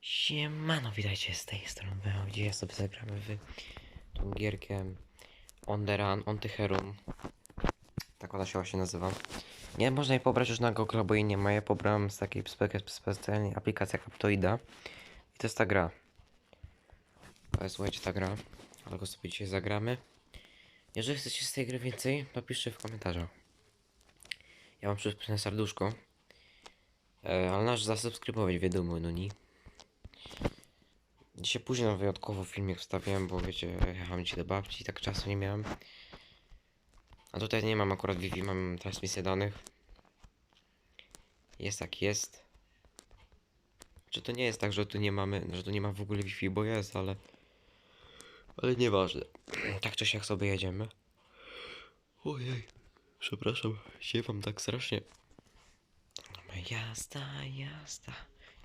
Siemano, witajcie z tej strony, gdzie ja sobie zagramy w tą gierkę On The Run, On The Heron. Tak ona się właśnie nazywa. Nie można jej pobrać już na Google, bo jej nie ma. Ja pobrałem z takiej spe- specjalnej aplikacji jak Aptoida. I to jest ta gra. To jest, słuchajcie, ta gra. Dlatego sobie dzisiaj zagramy. Jeżeli chcecie z tej gry więcej, napiszcie w komentarzach. Ja mam przypisane serduszko. E, ale nasz zasubskrybować, wiadomo, no nie. Dzisiaj późno wyjątkowo filmik wstawiłem, bo wiecie, jechałem dzisiaj do babci, tak czasu nie miałem. A tutaj nie mam akurat Wi-Fi, mam transmisję danych. Jest jak jest. Czy to nie jest tak, że tu nie mamy, że tu nie ma w ogóle Wi-Fi, bo jest, ale... Ale nieważne. Tak czy siak sobie jedziemy. Ojej, przepraszam, siewam tak strasznie. Jazda, jazda,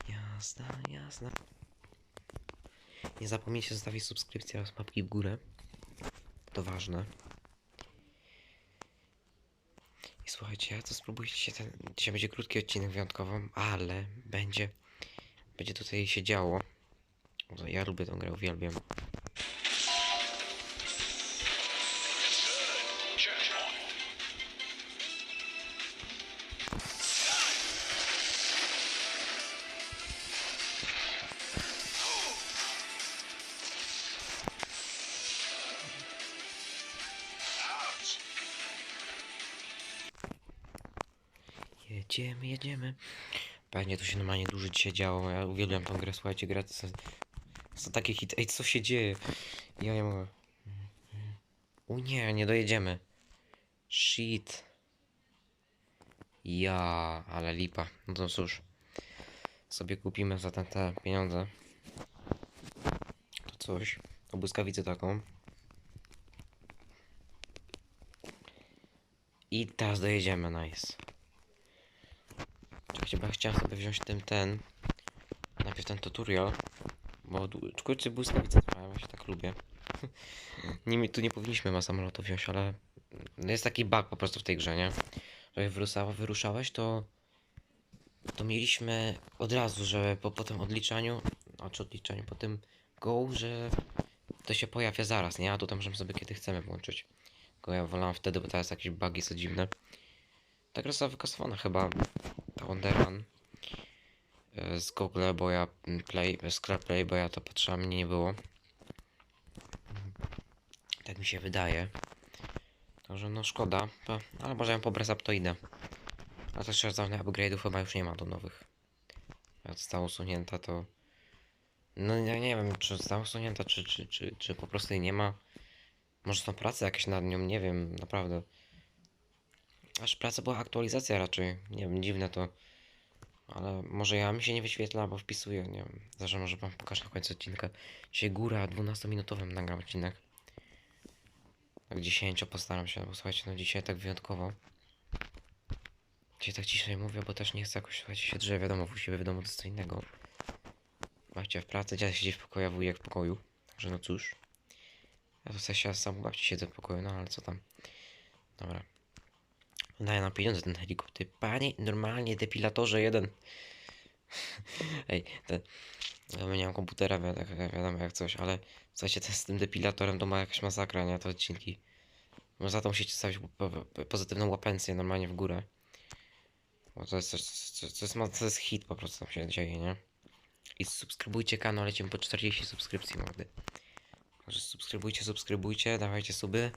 jazda, jazda. Nie zapomnijcie zostawić subskrypcji oraz mapki w górę. To ważne. I słuchajcie, to spróbujcie ten. Dzisiaj będzie krótki odcinek wyjątkowo, ale będzie. Będzie tutaj się działo. Ja lubię tą grę, uwielbiam. Jedziemy, jedziemy. Pewnie tu się normalnie dużo dzisiaj działo. Ja uwielbiam tą grę, słuchajcie, gra to są, takie hity. Ej, co się dzieje? Ja nie mogę. O nie, nie dojedziemy. Shit. Ja, ale lipa. No to cóż. Sobie kupimy za te, te pieniądze. To coś. To błyskawicę taką. I teraz dojedziemy, nice. Czekajcie, chciałem sobie wziąć ten, ten. Najpierw ten tutorial. Bo krótcy błyskawice trwają, ja się tak lubię. nie, tu nie powinniśmy ma samolotu wziąć, ale jest taki bug po prostu w tej grze, nie? Że jak wyruszało, wyruszałeś, to to mieliśmy od razu, że po, po tym odliczaniu, a czy odliczaniu, po tym go, że to się pojawia zaraz, nie? A tu tam możemy sobie kiedy chcemy włączyć. Tylko ja wolałam wtedy, bo teraz jakieś bugi są dziwne. Ta gra została wykasowana chyba ta Wonderan e, z Google, bo ja Play, sklep Play, bo ja to patrzyłem, mnie nie było. Tak mi się wydaje. Także no szkoda, ale może ją pobrać Aptoida. A też żadnych upgrade'ów chyba już nie ma do nowych. Jak została usunięta to... No ja nie wiem, czy została usunięta, czy, czy, czy, czy po prostu jej nie ma. Może są prace jakieś nad nią, nie wiem, naprawdę. Aż praca była aktualizacja raczej. Nie wiem, dziwne to. Ale może ja mi się nie wyświetla, bo wpisuję, nie wiem. Zawsze może wam pokażę na końcu odcinka. Dzisiaj góra 12-minutowym nagram odcinek. Tak 10 postaram się, bo słuchajcie, no dzisiaj tak wyjątkowo. Dzisiaj tak ciszej mówię, bo też nie chcę jakoś, słuchajcie, się drze, wiadomo, u siebie wiadomo, to jest co innego. Macie w pracy, dziadek siedzi w pokoju, a wujek w pokoju. Także no cóż. Ja tu sobie sam u babci siedzę w pokoju, no ale co tam. Dobra. Daję nam pieniądze ten helikopter. Panie, normalnie depilatorze jeden. Ej, ten... Ja nie mam komputera, wiadomo, wiadomo jak coś, ale w sensie ten z tym depilatorem to ma jakaś masakra, nie? To odcinki. No za to musicie stawić po, po, pozytywną łapencję normalnie w górę. Bo to jest coś, co, jest, to jest hit po prostu tam się dzieje, nie? I subskrybujcie kanał, lecimy po 40 subskrypcji mordy. Także subskrybujcie, subskrybujcie, dawajcie suby.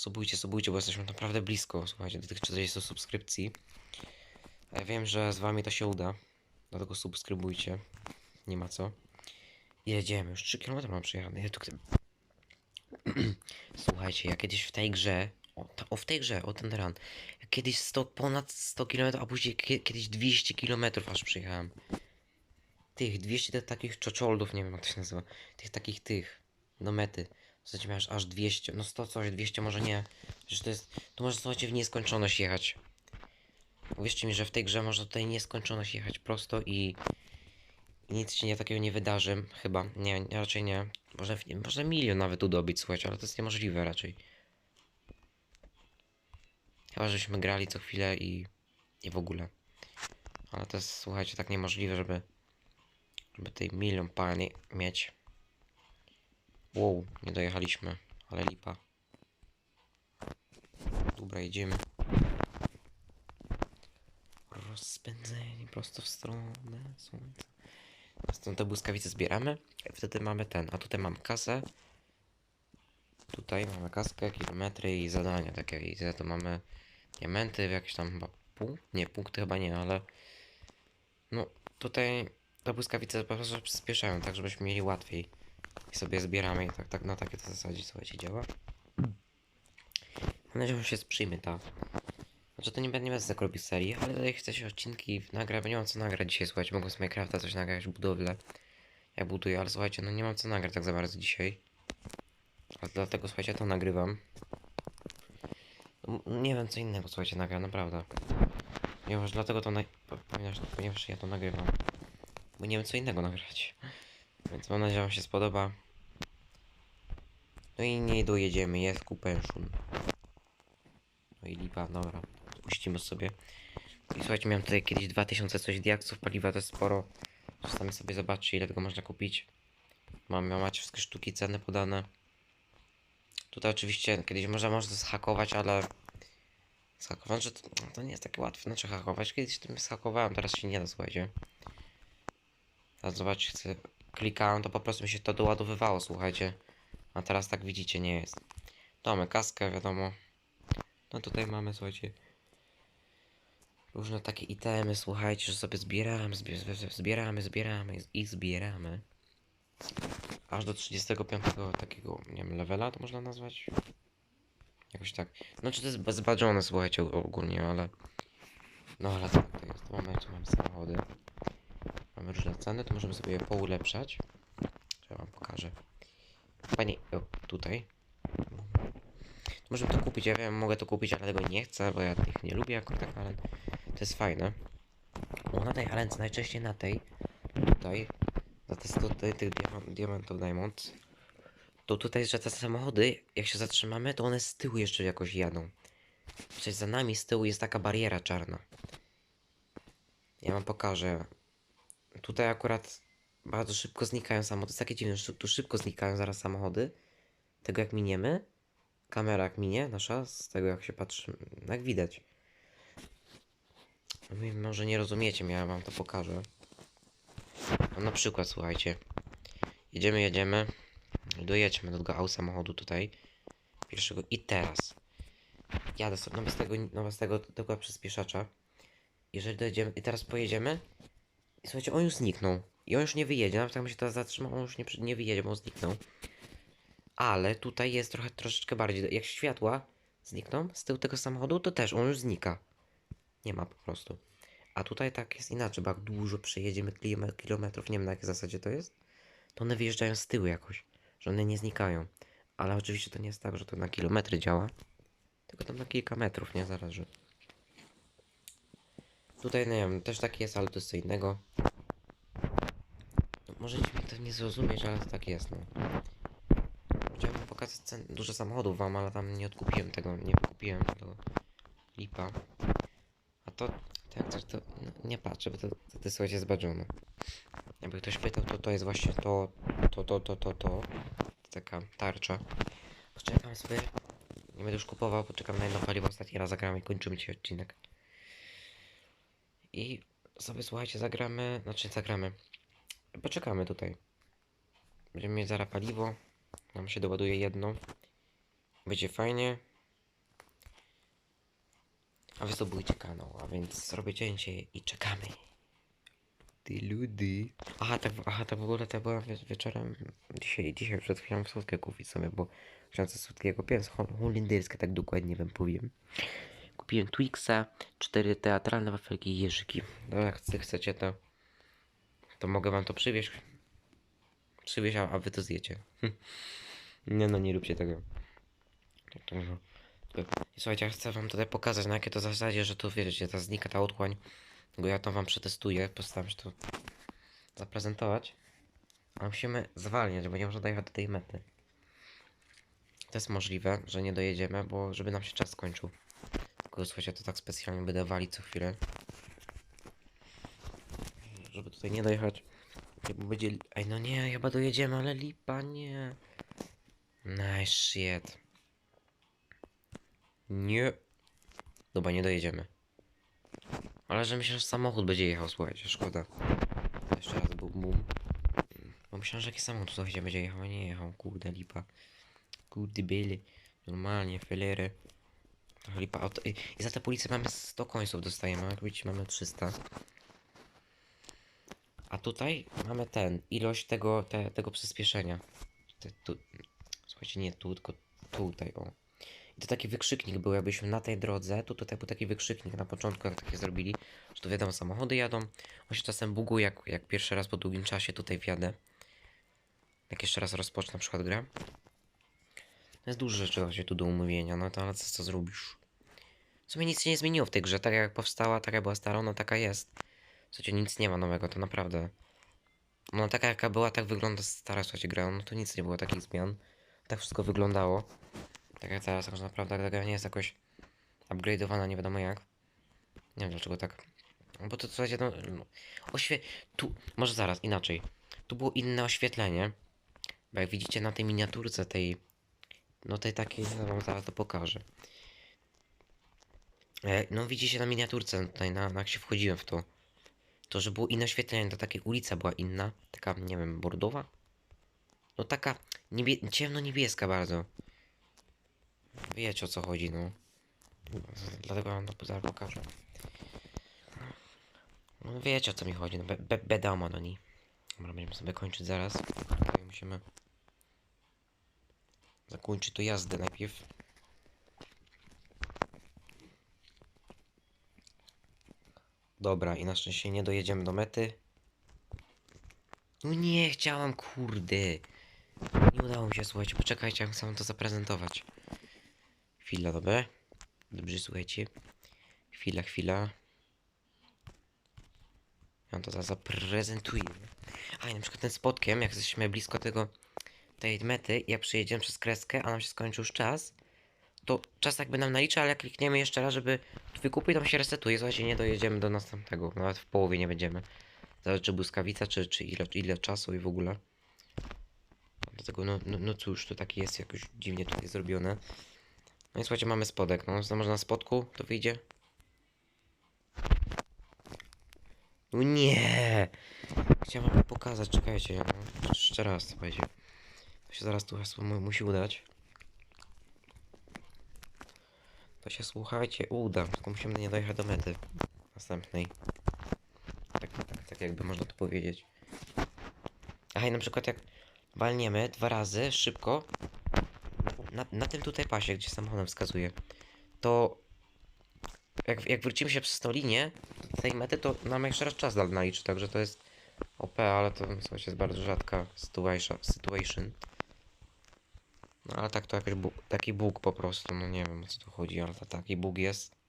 Subujcie, subujcie, bo jesteśmy naprawdę blisko, słuchajcie, do tych 40 subskrypcji. Ja wiem, że z wami to się uda. Dlatego subskrybujcie. Nie ma co. Jedziemy, już 3 km mam przejechane. Słuchajcie, ja kiedyś w tej grze. O, ta, o w tej grze, o ten run. Ja kiedyś 100, ponad 100 km, a później kie, kiedyś 200 km aż przejechałem. Tych 200 tych takich czoczoldów, nie wiem jak to się nazywa. Tych takich tych. Do mety. W zasadzie miałeś aż 200. No 100 coś, 200 może nie. Że to jest. Tu można słuchajcie w nieskończoność jechać. Uwierzcie mi, że w tej grze można tutaj nieskończoność jechać prosto i. i nic się nie takiego nie wydarzy. Chyba. Nie, raczej nie. Może, w- może milion nawet udobić, słuchajcie, ale to jest niemożliwe raczej. Chyba, żeśmy grali co chwilę i. i w ogóle. Ale to jest, słuchajcie, tak niemożliwe, żeby Żeby tej milion pani mieć. Wow, nie dojechaliśmy, ale lipa. Dobra, jedziemy. Rozpędzeni prosto w stronę słońca. Stąd te błyskawice zbieramy. Wtedy mamy ten, a tutaj mam kasę. Tutaj mamy kaskę, kilometry i zadania takie. I za to mamy diamenty, jakieś tam chyba punkt. Nie, punkty chyba nie, ale no tutaj te błyskawice po prostu przyspieszają, tak żebyśmy mieli łatwiej. I sobie zbieramy i tak, tak na takie to zasadzie słuchajcie działa. Mam nadzieję, że się sprzyjmy ta. Znaczy to nie nie będę tak robił serii, ale tutaj chcę się odcinki nagrać, bo nie mam co nagrać dzisiaj, słuchajcie, mogę z Minecrafta coś nagrać, budowlę. Ja buduję, ale słuchajcie, no nie mam co nagrać tak za bardzo dzisiaj. A dlatego słuchajcie, to nagrywam. Nie wiem co innego, słuchajcie, nagram, naprawdę. Ponieważ dlatego to, na... po- ponieważ, ponieważ ja to nagrywam. Bo nie wiem co innego nagrać. Więc mam nadzieję, że wam się spodoba. No i nie dojedziemy, jest kupenszun. No i lipa, dobra. Puścimy sobie. I słuchajcie, miałem tutaj kiedyś 2000 coś diaksów paliwa, to jest sporo. Czasami sobie zobaczcie ile tego można kupić. Mam, macie wszystkie sztuki, ceny podane. Tutaj oczywiście kiedyś można, można zhakować, ale... Zhakować, że to, to nie jest takie łatwe, znaczy hakować. Kiedyś tym zhakowałem, teraz się nie da, słuchajcie. Teraz zobaczcie, chcę... Klikałem, to po prostu mi się to doładowywało, słuchajcie. A teraz tak widzicie, nie jest. Mamy kaskę, wiadomo. No tutaj mamy, słuchajcie. Różne takie itemy, słuchajcie, że sobie zbieramy, zbie- zbie- zbieramy, zbieramy i zbieramy. Aż do 35 takiego, nie wiem, levela to można nazwać? Jakoś tak. No czy to jest bezbadzione, słuchajcie, ogólnie, ale... No ale tak to jest. Mamy, tu mamy samochody. Mamy różne ceny, to możemy sobie je poulepszać. Ja wam pokażę. Panie, o, tutaj. Możemy to kupić, ja wiem, mogę to kupić, ale tego nie chcę, bo ja tych nie lubię jako tak, ale to jest fajne. O, na tej arence, najczęściej na tej, tutaj, za te 100 ty- tych diamant, diamentów diamond, to tutaj, że te samochody, jak się zatrzymamy, to one z tyłu jeszcze jakoś jadą. Przecież za nami z tyłu jest taka bariera czarna. Ja wam pokażę. Tutaj akurat bardzo szybko znikają samochody. To jest takie dziwne, że tu szybko znikają zaraz samochody. Tego jak miniemy. Kamera jak minie nasza, z tego jak się patrzy, jak widać. Może nie rozumiecie ja wam to pokażę. No na przykład, słuchajcie. Jedziemy, jedziemy. Dojedźmy do tego samochodu tutaj. Pierwszego i teraz. Jadę sobie, no bez tego, no bez tego, tego przyspieszacza. Jeżeli dojedziemy, i teraz pojedziemy. I słuchajcie, on już zniknął. I on już nie wyjedzie, nawet jak się teraz zatrzymał, on już nie, nie wyjedzie, bo on zniknął. Ale tutaj jest trochę troszeczkę bardziej. Jak światła znikną z tyłu tego samochodu, to też on już znika. Nie ma po prostu. A tutaj tak jest inaczej, bo jak dużo przejedziemy kilome- kilometrów, nie wiem na jakiej zasadzie to jest, to one wyjeżdżają z tyłu jakoś, że one nie znikają. Ale oczywiście to nie jest tak, że to na kilometry działa, tylko tam na kilka metrów, nie? Zaraz, że... Tutaj, nie wiem, też tak jest, ale to jest co innego. No, możecie mi to nie zrozumieć, ale to tak jest, no. Chciałbym pokazać cen, dużo samochodów wam, ale tam nie odkupiłem tego, nie kupiłem tego lipa. A to, to jak coś, to no, nie patrzę, bo to, to, to słuchajcie zbadżone. Jakby ktoś pytał, to to jest właśnie to, to, to, to, to, to. to taka tarcza. Poczekam sobie, nie będę już kupował, poczekam na jedno paliwo, ostatni raz zagramy i kończymy dzisiaj odcinek. I sobie słuchajcie, zagramy, znaczy zagramy. Poczekamy tutaj. Będziemy mieć zaraz paliwo. Nam się doładuje jedno. Będzie fajnie. A wy subujcie kanał, a więc zrobię cięcie i czekamy. Ty ludy. Aha, tak, aha, tak w ogóle to wie, wieczorem. Dzisiaj, dzisiaj przed chwilą słodkie kupić sobie, bo chciałem słodkiego. Pies hol- holenderskie, tak dokładnie wam powiem. Kupiłem Twixa, cztery teatralne wafelki i jeżyki. No jak chce- chcecie to, to mogę wam to przywieźć. Przywieźć, a, a wy to zjecie. nie no, nie róbcie tego. Słuchajcie, ja chcę wam tutaj pokazać na jakie to zasadzie, że tu wiecie, ta znika ta otchłań. Bo ja to wam przetestuję, postaram się to zaprezentować. A musimy zwalniać, bo nie można dojechać do tej mety. To jest możliwe, że nie dojedziemy, bo żeby nam się czas skończył. Tylko słuchajcie, to tak specjalnie będę walić co chwilę. Żeby tutaj nie dojechać. Bo będzie... Ej, no nie, chyba dojedziemy, ale lipa, nie. Nice shit. Nie. Dobra, nie dojedziemy. Ale że myślę, że samochód będzie jechał, słuchajcie, szkoda. Jeszcze raz bum bum. Bo myślałem, że jakiś samochód słuchajcie będzie jechał, a nie jechał, kurde lipa. Kurde byle. Normalnie, felery. Lipa. I za tę policję mamy 100 końców dostajemy, jak widzicie mamy 300. A tutaj mamy ten, ilość tego, te, tego przyspieszenia. Te, tu, słuchajcie, nie tu, tylko tutaj, o. I to taki wykrzyknik był, jakbyśmy na tej drodze, tu tutaj był taki wykrzyknik na początku, jak takie zrobili, że tu wiadomo, samochody jadą. On się czasem buguje, jak, jak pierwszy raz po długim czasie tutaj wjadę. Jak jeszcze raz rozpocznę na przykład grę. Jest dużo rzeczy właśnie tu do umówienia, no to ale co, co zrobisz? W sumie nic się nie zmieniło w tej grze, tak jak powstała, taka była stara, no taka jest. Słuchajcie, nic nie ma nowego, to naprawdę. No taka jaka była, tak wygląda stara, słuchajcie, gra, no to nic nie było takich zmian. Tak wszystko wyglądało. Tak jak teraz, że naprawdę ta gra nie jest jakoś upgrade'owana, nie wiadomo jak. Nie wiem dlaczego tak. No Bo to słuchajcie, no, no oświe... Tu, może zaraz, inaczej. Tu było inne oświetlenie. Bo jak widzicie na tej miniaturce tej... No tej takiej, no wam zaraz to pokażę. E, no widzicie na miniaturce tutaj, na, na jak się wchodziłem w to. To, że było inne oświetlenie, to taka ulica była inna. Taka, nie wiem, bordowa? No taka niebie ciemno-niebieska bardzo. Wiecie o co chodzi, no. Dlatego wam to zaraz pokażę. No wiecie o co mi chodzi, no be, be, bedama no nie. Dobra, będziemy sobie kończyć zaraz. Musimy zakończyć to jazdę najpierw. Dobra, i na szczęście nie dojedziemy do mety. No nie, chciałam, kurde. Nie udało mi się, słuchajcie, poczekajcie, jak chcę wam to zaprezentować. Chwila, dobra? Dobrze, słuchajcie. Chwila, chwila. Ja to zaprezentuję. A i na przykład ten spotkiem, jak jesteśmy blisko tego, tej mety, jak przyjedziemy przez kreskę, a nam się skończył już czas, to czas jakby nam nalicza, ale jak klikniemy jeszcze raz, żeby wykupić, on się resetuje. Słuchajcie, nie dojedziemy do następnego. Nawet w połowie nie będziemy. Zależy czy błyskawica, czy, czy ile, ile czasu i w ogóle. Dlatego, no, no, no cóż, to takie jest jakoś dziwnie tutaj zrobione. No i słuchajcie, mamy spodek. No, to może na spodku to wyjdzie? No nie! Chciałem wam pokazać, czekajcie. Jeszcze raz, słuchajcie. To się zaraz tu hasło mu- musi udać. To się słuchajcie, uda. Tylko musimy nie dojechać do mety następnej. Tak, tak, tak jakby można to powiedzieć. Aha, i na przykład jak walniemy dwa razy szybko na, na tym tutaj pasie, gdzie samochodem wskazuje, to jak, jak wrócimy się przez tą linię do tej mety, to nam jeszcze raz czas naliczy, także to jest OP, ale to słuchajcie, jest bardzo rzadka sytuation. situation. No ale tak to jakiś bug, taki bóg po prostu, no nie wiem o co tu chodzi, ale to taki bóg jest.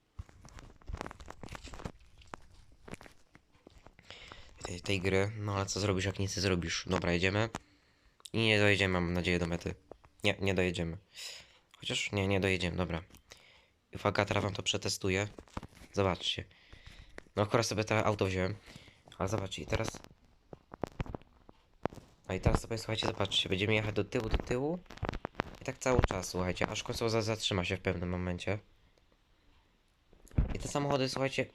Tej, tej gry, no ale co zrobisz jak nic nie zrobisz? Dobra, jedziemy. I nie dojedziemy, mam nadzieję, do mety. Nie, nie dojedziemy. Chociaż nie, nie dojedziemy, dobra. Uwaga, teraz wam to przetestuję. Zobaczcie. No akurat sobie teraz auto wziąłem. Ale zobaczcie, i teraz... A i teraz sobie, słuchajcie, zobaczcie. Będziemy jechać do tyłu, do tyłu. I tak cały czas, słuchajcie, aż za- zatrzyma się w pewnym momencie. I te samochody, słuchajcie,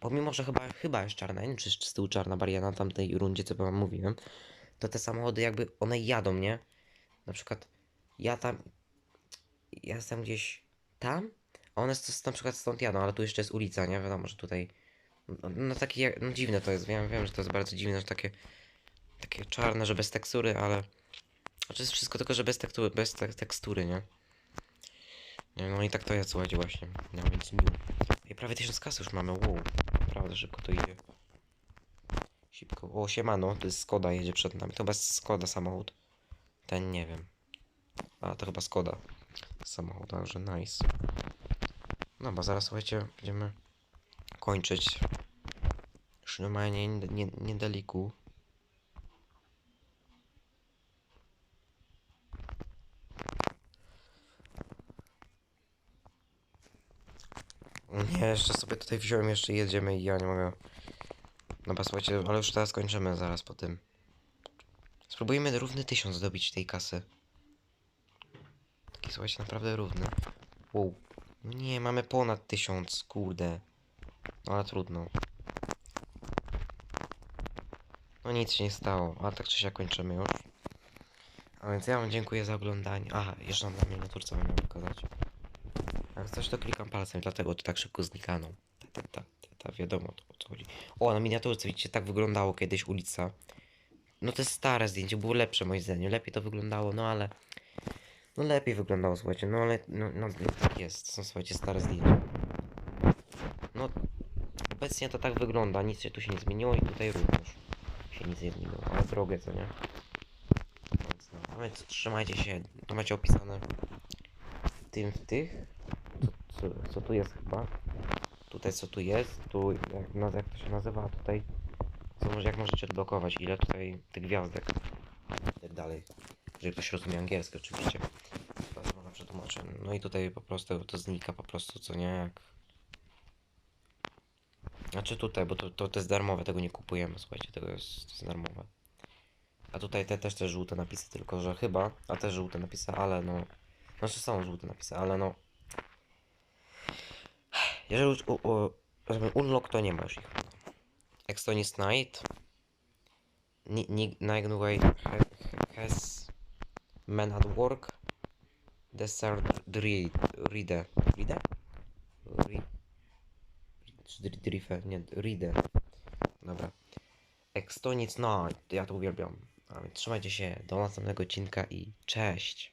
pomimo, że chyba, chyba jest czarna, nie wiem, czy z tyłu czarna baria na tamtej rundzie, co wam mówiłem, to te samochody jakby, one jadą, nie? Na przykład ja tam, ja jestem gdzieś tam, a one s- na przykład stąd jadą, ale tu jeszcze jest ulica, nie? Wiadomo, że tutaj, no, no takie, no dziwne to jest, wiem, wiem, że to jest bardzo dziwne, że takie, takie czarne, że bez tekstury, ale... Znaczy jest wszystko tylko, że bez tekstury, bez te tekstury, nie? No i tak to jest, słuchajcie, właśnie. No więc miło. I prawie 1000 kasy już mamy, wow. Naprawdę szybko to idzie. Szybko. O, siemano, to jest Skoda jedzie przed nami. To chyba jest Skoda samochód. Ten nie wiem. A, to chyba Skoda samochód, także nice. No, bo zaraz, słuchajcie, będziemy kończyć. Już normalnie nie, nie, jeszcze sobie tutaj wziąłem, jeszcze jedziemy i ja nie mogę. Dobra, słuchajcie, ale już teraz kończymy zaraz po tym. Spróbujemy równy tysiąc zdobyć tej kasy. Taki, słuchajcie, naprawdę równy. Wow. No Nie, mamy ponad tysiąc, kurde. No ale trudno. No nic się nie stało, a tak czy siak kończymy już. A więc ja wam dziękuję za oglądanie. Aha, jeszcze na miniaturce wam pokazać. Jak coś to klikam palcem, dlatego to tak szybko znikano. Ta, ta, ta, ta, wiadomo o co chodzi. O, na miniaturce widzicie, tak wyglądało kiedyś ulica. No to jest stare zdjęcie, było lepsze moim zdaniem. Lepiej to wyglądało, no ale... No lepiej wyglądało, słuchajcie, no ale... No, no tak jest, są słuchajcie stare zdjęcia. No... Obecnie to tak wygląda, nic się tu się nie zmieniło i tutaj również się nic nie zmieniło, ale drogę, co nie? No, więc trzymajcie się, to macie opisane w tym, w tych, co, co, tu jest chyba. Tutaj co tu jest, tu jak, jak to się nazywa, tutaj co jak możecie odblokować, ile tutaj tych gwiazdek i tak dalej. Jeżeli ktoś rozumie angielski oczywiście. Przetłumaczę. No i tutaj po prostu to znika po prostu, co nie, jak... Znaczy tutaj, bo to, to, to jest darmowe, tego nie kupujemy, słuchajcie, tego jest, to jest darmowe. A tutaj te też te żółte napisy, tylko że chyba, a też żółte napisy, ale no... Znaczy są żółte napisy, ale no... Jeżeli u, u, unlock to nie ma już ich. Extonis Knight. Ni- Ni- Nignway ha- has men at work. Desert. Ride. Ride? Drife? Nie, Ride. Dobra. Extonic Knight. Ja to uwielbiam. A więc trzymajcie się. Do następnego odcinka i cześć.